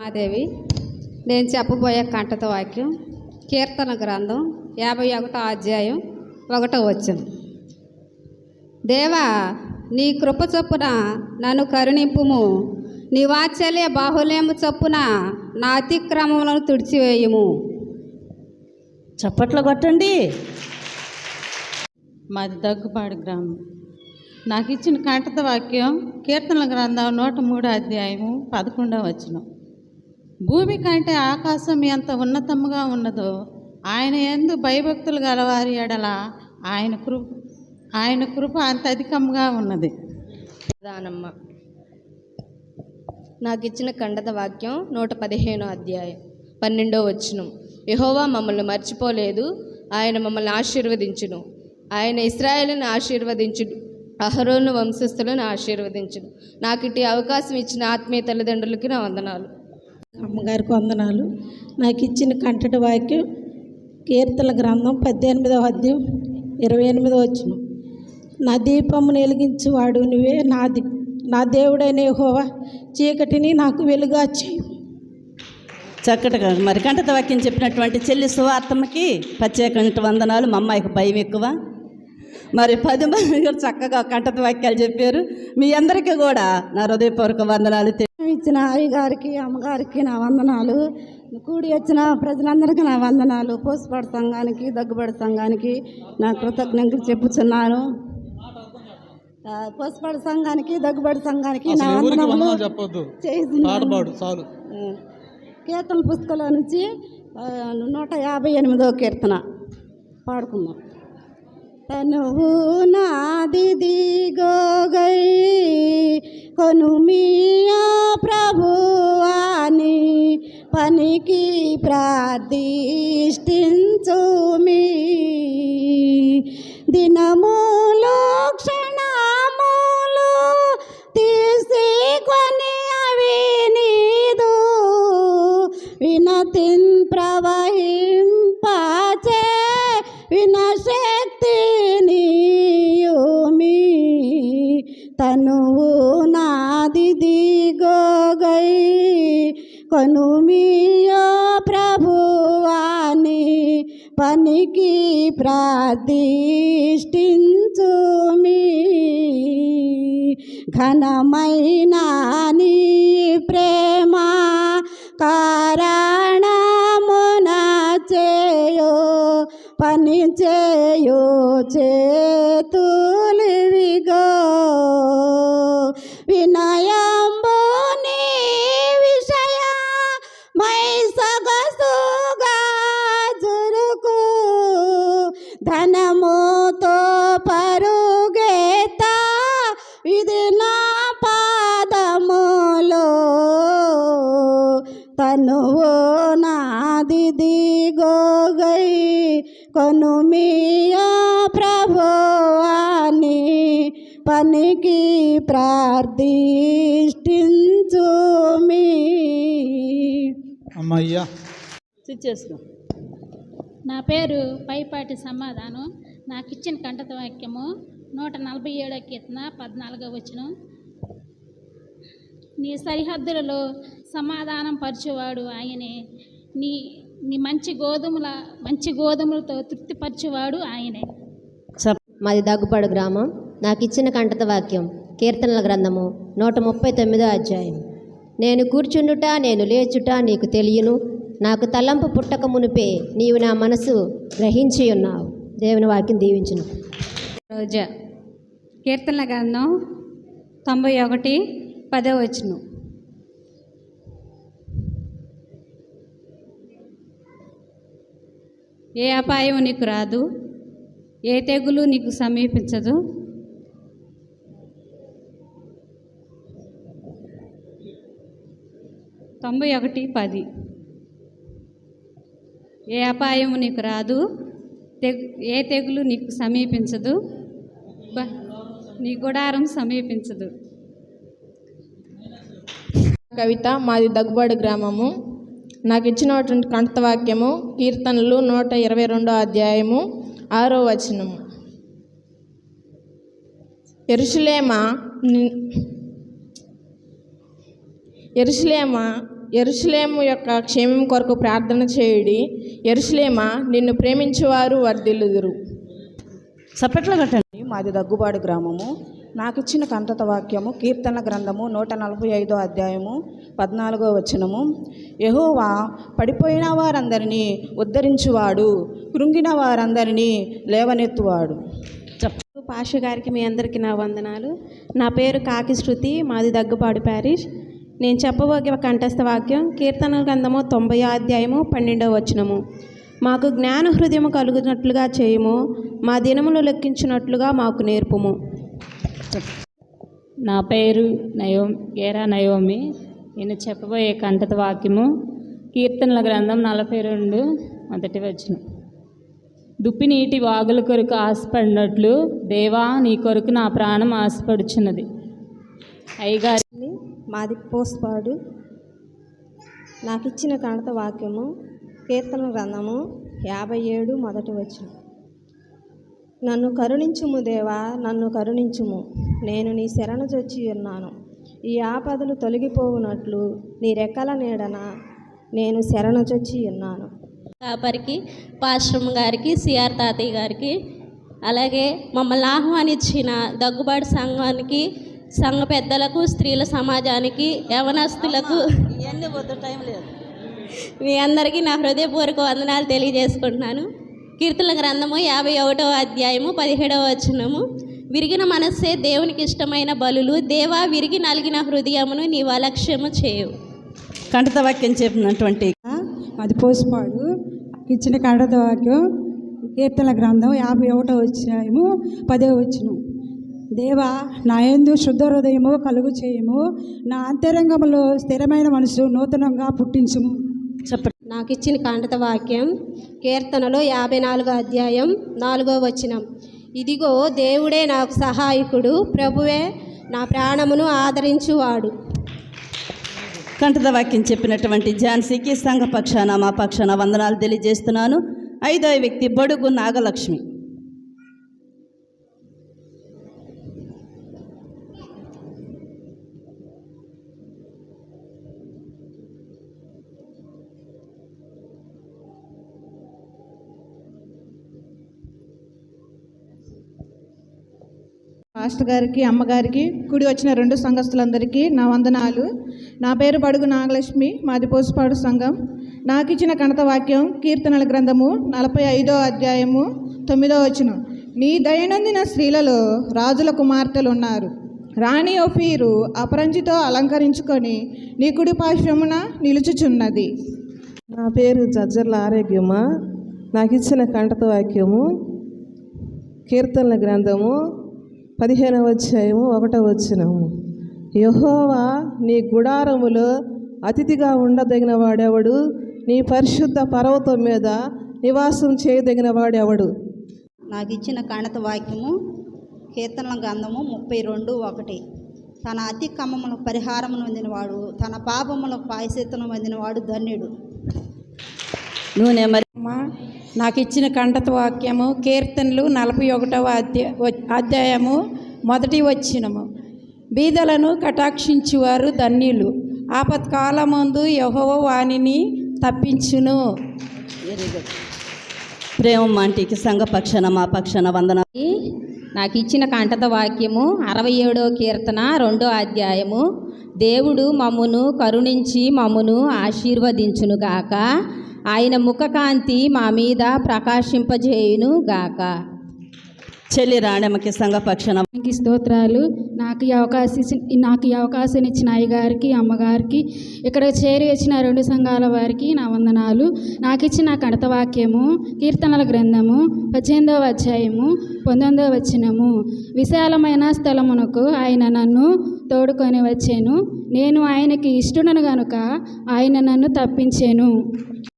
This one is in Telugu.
మాదేవి నేను చెప్పబోయే కంటత వాక్యం కీర్తన గ్రంథం యాభై ఒకటో అధ్యాయం ఒకటో వచ్చును దేవా నీ కృప చొప్పున నన్ను కరుణింపుము. నీ వాత్సల్య బాహుల్యము చొప్పున నా అతిక్రమములను తుడిచివేయుము. చప్పట్లు కొట్టండి. మాది దగ్గుపాడు గ్రామం. నాకు ఇచ్చిన కంటత వాక్యం కీర్తనల గ్రంథం నూట మూడో అధ్యాయము పదకొండవ వచనం. భూమి కంటే ఆకాశం ఎంత ఉన్నతముగా ఉన్నదో ఆయన ఎందు భయభక్తులు గలవారి ఎడల ఆయన కృప ఆయన కృప అంత అధికంగా ఉన్నది. దానమ్మ నాకు ఇచ్చిన ఖండత వాక్యం నూట పదిహేనో అధ్యాయం పన్నెండో వచ్చినం యహోవా మమ్మల్ని మర్చిపోలేదు ఆయన మమ్మల్ని ఆశీర్వదించును. ఆయన ఇస్రాయేల్ని ఆశీర్వదించుడు అహరోను వంశస్థులను ఆశీర్వదించును. నాకు ఇటు అవకాశం ఇచ్చిన ఆత్మీయ తల్లిదండ్రులకి నా వందనాలు. అమ్మగారికి వందనాలు. నాకు ఇచ్చిన కంటటి వాక్యం కీర్తన గ్రంథం పద్దెనిమిదవ అధ్యాయం ఇరవై ఎనిమిదో వచ్చిన నా దీపమును వెలిగించువాడు నువ్వే నాది నా దేవుడైన హోవా చీకటిని నాకు వెలుగా చేయు. చక్కటిగా మరి కంటత వాక్యం చెప్పినటువంటి చెల్లి సువార్తమ్మకి ప్రత్యేకమైన వందనాలు. మా అమ్మాయికి భయం ఎక్కువ. మరి పది మంది కూడా చక్కగా కంటత వాక్యాలు చెప్పారు. మీ అందరికీ కూడా నా హృదయపూర్వక వందనాలు ఇచ్చిన అయ్యగారికి అమ్మగారికి నా వందనాలు. కూడి వచ్చిన ప్రజలందరికీ నా వందనాలు. పోసుపాడు సంఘానికి దగ్గుబాటు సంఘానికి నా కృతజ్ఞతలు చెప్పుచున్నాను. పోసుపాడు సంఘానికి దగ్గుబాటు సంఘానికి నా వందనములు చెప్పొద్దు. చేస్తున్నాను. పాట పాడు చాలు. ఆ, కీర్తన పుస్తకంలో నుంచి నూట యాభై ఎనిమిదో కీర్తన. పాడుకుందాం. తనువు నాది దిగోగై కొను మియా ప్రభువాని పనికి ప్రార్థిష్టించుమి దినములు తనువు నాది దిగోగై కొనుమియో ప్రభువాని పనికి ప్రార్థిష్టించుమి. ఘనమైన నీ ప్రేమ కారణమున చేయో పని చేయో చేతూ నాది దిగోగై కొనుమియా ప్రభువాని పనికి ప్రార్థిష్టించుమి. అమ్మయ్యా. చేసుకో నా పేరు పైపాటి సమాధానం. నాకు ఇచ్చిన కంటత వాక్యము నూట నలభై ఏడో కీర్తన పద్నాలుగో వచనం. నీ సరిహద్దులలో సమాధానం పరచువాడు ఆయనే. నీ మంచి గోధుమల మంచి గోధుమలతో తృప్తిపరచువాడు ఆయనే. మాది దగ్గుపాడు గ్రామం. నాకు ఇచ్చిన కంటత వాక్యం కీర్తనల గ్రంథము నూట ముప్పై తొమ్మిదో అధ్యాయం. నేను కూర్చుండుట నేను లేచుట నీకు తెలియను. నాకు తలంపు పుట్టక మునిపే నీవు నా మనసు గ్రహించి ఉన్నావు. దేవుని వాక్యం దీవించును. రోజా కీర్తనల గ్రంథం తొంభై ఒకటి పదో వచ్చును ఏ అపాయం నీకు రాదు ఏ తెగులు నీకు సమీపించదు. తొంభై ఒకటి పది. ఏ అపాయం నీకు రాదు తెగు ఏ తెగులు నీకు సమీపించదు బ- నీ గుడారం సమీపించదు. కవిత మాది దగ్గుబాటు గ్రామము. నాకు ఇచ్చినటువంటి కంఠవాక్యము కీర్తనలు నూట ఇరవై రెండో అధ్యాయము ఆరో వచనము. ఎరుషులేమా ని- ఎరుషులేమా ఎరుషలేము యొక్క క్షేమం కొరకు ప్రార్థన చేయుడి ఎరుషులేమ నిన్ను ప్రేమించేవారు వర్ధిల్లుదురు. చప్పట్లు కట్టండి మాది దగ్గుబాడు గ్రామము. నాకు ఇచ్చిన కంటత వాక్యము కీర్తన గ్రంథము నూట నలభై ఐదో అధ్యాయము పద్నాలుగో వచనము. యహోవా పడిపోయిన వారందరినీ ఉద్ధరించువాడు కృంగిన వారందరినీ లేవనెత్తువాడు. చెప్పు. పాష గారికి మీ అందరికీ నా వందనాలు. నా పేరు కాకి శృతి మాది దగ్గుపాడు ప్యారిష్ నేను చెప్పబోగే కంఠస్థ వాక్యం కీర్తన గ్రంథము తొంభై అధ్యాయము పన్నెండవ వచనము. మాకు జ్ఞాన హృదయము కలుగునట్లుగా చేయము మా దినములు లెక్కించినట్లుగా మాకు నేర్పుము. నా పేరు నయో గేరా నయోమి. నేను చెప్పబోయే కంటత వాక్యము కీర్తనల గ్రంథం నలభై రెండు మొదటి వచ్చిన దుప్పి నీటి వాగుల కొరకు ఆశపడినట్లు దేవా నీ కొరకు నా ప్రాణం ఆశపడుచున్నది. అయ్యగారి మాది పోస్పాడు నాకు ఇచ్చిన కణత వాక్యము కీర్తన గ్రంథము యాభై ఏడు మొదటి వచ్చిన నన్ను కరుణించుము దేవా నన్ను కరుణించుము. నేను నీ శరణు చొచ్చి ఉన్నాను. ఈ ఆపదలు తొలగిపోవునట్లు నీ రెక్కల నీడన నేను శరణు చొచ్చి ఉన్నాను. కాపరికి పాశ్రమ గారికి సిఆర్ తాతయ్య గారికి అలాగే మమ్మల్ని ఆహ్వానించిన దగ్గుబాటు సంఘానికి సంఘ పెద్దలకు స్త్రీల సమాజానికి యవనస్తులకు ఇవన్నీ వద్దు టైం లేదు. మీ అందరికీ నా హృదయపూర్వక వందనాలు తెలియజేసుకుంటున్నాను. కీర్తన గ్రంథము యాభై ఒకటవ అధ్యాయము పదిహేడవ వచనము. విరిగిన మనస్సే దేవునికి ఇష్టమైన బలులు దేవా విరిగి నలిగిన హృదయమును నీవు అలక్ష్యము చేయు. కంటత వాక్యం చెప్పినటువంటి అది పోసిపాడు ఇచ్చిన కడత వాక్యం కీర్తన గ్రంథం యాభై ఒకటో అధ్యాయము పదో వచనం. దేవా నా ఎందు శుద్ధ హృదయము కలుగు చేయము. నా అంతరంగములో స్థిరమైన మనసు నూతనంగా పుట్టించుము. చెప్పండి. నాకు ఇచ్చిన కాండత వాక్యం కీర్తనలో యాభై నాలుగో అధ్యాయం నాలుగో వచనం. ఇదిగో దేవుడే నాకు సహాయకుడు ప్రభువే నా ప్రాణమును ఆదరించువాడు. కంటత వాక్యం చెప్పినటువంటి ఝాన్సీకి సంఘ పక్షాన మా పక్షాన వందనాలు తెలియజేస్తున్నాను. ఐదో వ్యక్తి బడుగు నాగలక్ష్మి. పాస్టర్ గారికి అమ్మగారికి కుడి వచ్చిన రెండు సంఘస్థులందరికీ నా వందనాలు. నా పేరు పడుగు నాగలక్ష్మి మాది పోసుపాడు సంఘం. నాకు ఇచ్చిన కణత వాక్యం కీర్తనల గ్రంథము నలభై ఐదో అధ్యాయము తొమ్మిదో వచనం. నీ దైనందిన స్త్రీలలో రాజుల కుమార్తెలు ఉన్నారు రాణి ఒఫీరు అపరంజితో అలంకరించుకొని నీ కుడి పాశ్వమున నిలుచుచున్నది. నా పేరు జజ్జర్ల ఆరోగ్యమా? నాకు ఇచ్చిన కంటత వాక్యము కీర్తనల గ్రంథము పదిహేనవ అధ్యాయము ఒకటవ వచ్చినము యహోవా నీ గుడారములో అతిథిగా ఉండదగిన వాడెవడు నీ పరిశుద్ధ పర్వతం మీద నివాసం చేయదగిన వాడెవడు నాకు ఇచ్చిన కణత వాక్యము కీర్తనల గ్రంథము ముప్పై రెండు ఒకటి. తన అతి కమ్మములకు పరిహారమును పొందినవాడు తన పాపములకు పాయసెత్తను పొందినవాడు ధన్యుడు. నూనె మరి అమ్మా నాకు ఇచ్చిన కంటత వాక్యము కీర్తనలు నలభై ఒకటవ అధ్యాయ అధ్యాయము మొదటి వచ్చినము బీదలను కటాక్షించువారు ధన్యులు. ఆపత్కాలమందు యహోవ వాణిని తప్పించును. ప్రేమ మాంటికి సంఘ పక్షాన మా పక్షాన వందన. నాకు ఇచ్చిన కంటత వాక్యము అరవై ఏడో కీర్తన రెండో అధ్యాయము. దేవుడు మమ్మును కరుణించి మమ్మును ఆశీర్వదించునుగాక ఆయన ముఖకాంతి మా మీద ప్రకాశింపజేయును గాక. చెల్లి రాణమ్మకి సంఘపక్షణ మీకు స్తోత్రాలు. నాకు ఈ అవకాశం నాకు ఈ అవకాశం ఇచ్చిన అయ్యగారికి అమ్మగారికి ఇక్కడ చేరి వచ్చిన రెండు సంఘాల వారికి నా వందనాలు. నాకు ఇచ్చిన కణత వాక్యము కీర్తనల గ్రంథము పద్దెనిమిదవ అధ్యాయము పంతొమ్మిదవ వచనము. విశాలమైన స్థలమునకు ఆయన నన్ను తోడుకొని వచ్చాను. నేను ఆయనకి ఇష్టడను గనుక ఆయన నన్ను తప్పించాను.